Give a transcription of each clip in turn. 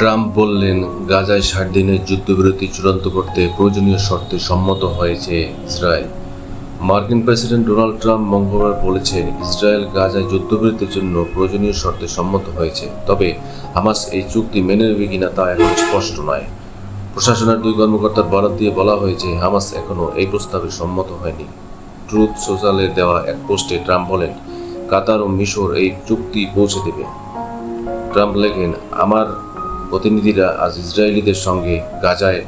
Trump বললেন, গাজায় ষাট দিনের যুদ্ধবিরতি চূড়ান্ত করতে প্রয়োজনীয় শর্তে সম্মত হয়েছে ইসরায়েল। মার্কিন প্রেসিডেন্ট ডোনাল্ড ট্রাম্প মঙ্গলবার বলেছেন ইসরায়েল গাজায় যুদ্ধবিরতির জন্য প্রয়োজনীয় শর্তে সম্মত হয়েছে। তবে হামাস এই চুক্তি মেনে নেবে কিনা তা এখন স্পষ্ট নয়। প্রশাসনের দুই কর্মকর্তার বরাদ দিয়ে বলা হয়েছে, হামাস এখনও এই প্রস্তাবে সম্মত হয়নি। ট্রুথ সোশ্যালে দেওয়া এক পোস্টে ট্রাম্প বলেন, কাতার ও মিশর এই চুক্তি পৌঁছে দেবে। ট্রাম্প লেখেন, আমার প্রতিনিধিরা আজ ইসরায়েলিদের সঙ্গে গাজায়।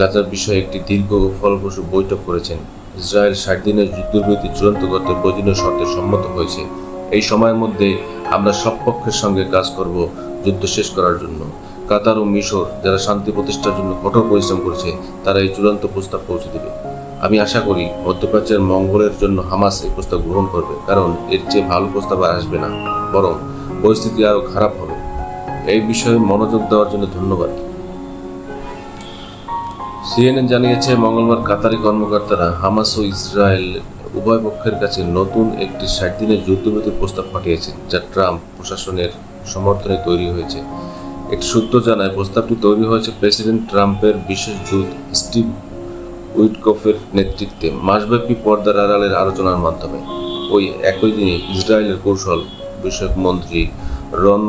গাজার বিষয়ে একটি দীর্ঘ ও ফলপ্রসূ বৈঠক করেছেন। ইসরায়েল ষাট দিনের যুদ্ধবিরতি চূড়ান্ত করতে প্রয়োজনীয় শর্তে সম্মত হয়েছে। এই সময়ের মধ্যে আমরা সব পক্ষের সঙ্গে কাজ করব যুদ্ধ শেষ করার জন্য। কাতার ও মিশর যারা শান্তি প্রতিষ্ঠার জন্য কঠোর পরিশ্রম করেছে, তারা এই চূড়ান্ত প্রস্তাব পৌঁছে দেবে। আমি আশা করি মধ্যপ্রাচ্যের মঙ্গলের জন্য হামাস এই প্রস্তাব গ্রহণ করবে, কারণ এর চেয়ে ভালো প্রস্তাব আর আসবে না। বরং পরিস্থিতি আরও খারাপ হবে। এই বিষয়ে মনোযোগ দেওয়ার জন্য ধন্যবাদ। সিএনএন জানিয়েছে, মঙ্গলবার কাতারি কর্মকর্তারা হামাস ও ইসরায়েল উভয় পক্ষের কাছে নতুন একটি ষাট দিনের যুদ্ধবিরতির প্রস্তাব পাঠিয়েছেন, যা ট্রাম্প প্রশাসনের সমর্থনে তৈরি হয়েছে। একটি সূত্র জানায়, প্রস্তাবটি তৈরি হয়েছে প্রেসিডেন্ট ট্রাম্পের বিশেষ দূত স্টিভ উইটকফের নেতৃত্বে। মাসব্যাপী পর্দার আড়ালের আলোচনার মাধ্যমে। ওই একই দিনে ইসরায়েলের কৌশল বিষয়ক মন্ত্রী রন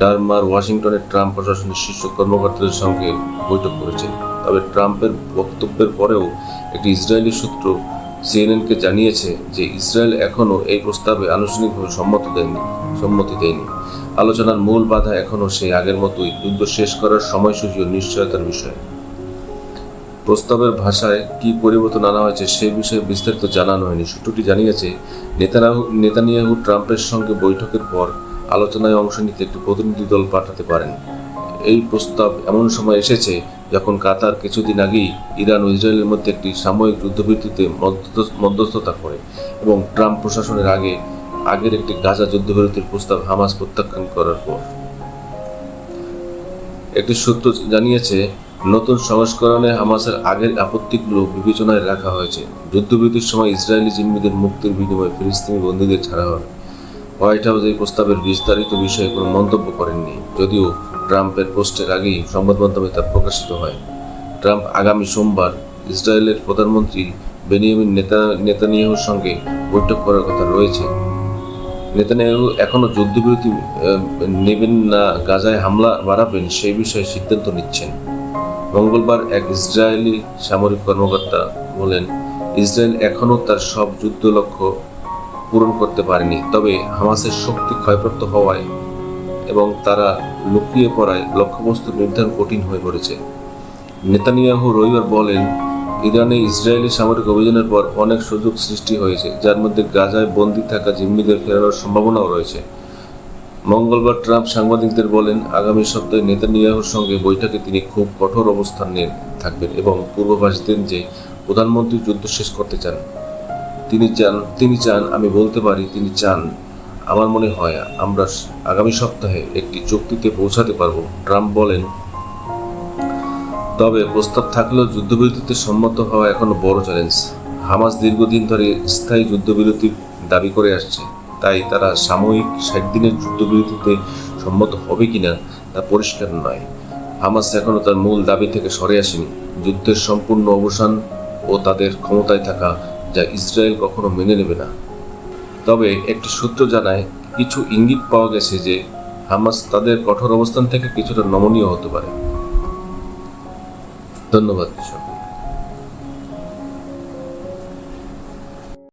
ডারমার ওয়াশিংটনের ট্রাম্প প্রশাসনের শীর্ষ কর্মকর্তাদের সঙ্গে বৈঠক করেছেন। তবে ট্রাম্পের বক্তব্যের পরেও একটি ইসরায়েলি সূত্র সিএনএনকে জানিয়েছে যে ইসরায়েল এখনও এই প্রস্তাবে আনুষ্ঠানিকভাবে সম্মত দেয়নি, সম্মতি দেয়নি। আলোচনার মূল বাধা এখনও সেই আগের মতোই যুদ্ধ শেষ করার সময়সূচি ও নিশ্চয়তার বিষয়। প্রস্তাবের ভাষায় কি পরিবর্তন আনা হয়েছে সে বিষয়ে বিস্তারিত জানানো হয়নি। সূত্রটি জানিয়েছে নেতানাহু নেতানিয়াহু ট্রাম্পের সঙ্গে বৈঠকের পর আলোচনায় অংশ নিতে একটি প্রতিনিধি দল পাঠাতে পারেন। এই প্রস্তাব এমন সময় এসেছে যখন কাতার কিছুদিন আগেই ইরান ও ইসরায়েলের মধ্যে একটি সাময়িক যুদ্ধবিরতিতে মধ্যস্থতা করে এবং ট্রাম্প প্রশাসনের আগে, আগের একটি গাজা যুদ্ধবিরতির প্রস্তাব হামাস প্রত্যাখ্যান করার পর। একটি সূত্র জানিয়েছে, নতুন সংস্করণে হামাসের আগের আপত্তিগুলো বিবেচনায় রাখা হয়েছে। যুদ্ধবিরতির সময় ইসরায়েলি জিম্মিদের মুক্তির বিনিময়ে ফিলিস্তিনি বন্দীদের ছাড়া হবে। হোয়াইট হাউস এই প্রস্তাবের বিস্তারিত বিষয়ে কোনো মন্তব্য করেননি। যদিও ট্রাম্পের পোস্টের আগেই সংবাদ মাধ্যমে তা প্রকাশিত হয়। ট্রাম্প আগামী সোমবার ইসরায়েলের প্রধানমন্ত্রী বেনিয়ামিন নেতা, নেতানিয়াহুর সঙ্গে বৈঠক করার কথা রয়েছে। নেতানিয়াহু এখনও যুদ্ধবিরতি নেবেন না, গাজায় হামলা বাড়াবেন সেই বিষয়ে সিদ্ধান্ত নিচ্ছেন। মঙ্গলবার এক ইসরায়েলি সামরিক কর্মকর্তা বলেন, ইসরায়েল এখনও তার সব যুদ্ধ লক্ষ্য পূরণ করতে পারেনি। তবে হামাসের শক্তি ক্ষয়প্রাপ্ত হওয়ায় এবং তারা লুকিয়ে পড়ায় লক্ষ্যবস্তু নির্ধারণ কঠিন হয়ে পড়েছে। নেতানিয়াহু রবিবার বলেন, ইরানে ইসরায়েলি সামরিক অভিযানের পর অনেক সুযোগ সৃষ্টি হয়েছে, যার মধ্যে গাজায় বন্দী থাকা জিম্মিদের ফেরানোর সম্ভাবনাও রয়েছে। মঙ্গলবার ট্রাম্প সাংবাদিকদের বলেন, আগামী সপ্তাহে নেতানিয়াহুর সঙ্গে বৈঠকে তিনি খুব কঠোর অবস্থান নিয়ে থাকবেন এবং পূর্বাভাস দেন যে প্রধানমন্ত্রী যুদ্ধ শেষ করতে চান তিনি চান তিনি চান, আমি বলতে পারি তিনি চান। আমার মনে হয় আমরা আগামী সপ্তাহে একটি চুক্তিতে পৌঁছাতে পারব, ট্রাম্প বলেন। তবে প্রস্তাব থাকলেও যুদ্ধবিরতিতে সম্মত হওয়া এখনও বড় চ্যালেঞ্জ। হামাস দীর্ঘদিন ধরে স্থায়ী যুদ্ধবিরতির দাবি করে আসছে। তাই তারা সাময়িক ষাট দিনের যুদ্ধবিরতিতে সম্মত হবে কিনা তা পরিষ্কার নয়। হামাস এখনও তার মূল দাবি থেকে সরে আসেনি। যুদ্ধের সম্পূর্ণ অবসান ও তাদের ক্ষমতায় থাকা যা ইসরায়েল কখনো মেনে নেবে না তবে একটি সূত্র জানায়, কিছু ইঙ্গিত পাওয়া গেছে যে হামাস তাদের কঠোর অবস্থান থেকে কিছুটা নমনীয় হতে পারে ধন্যবাদ সকলকে।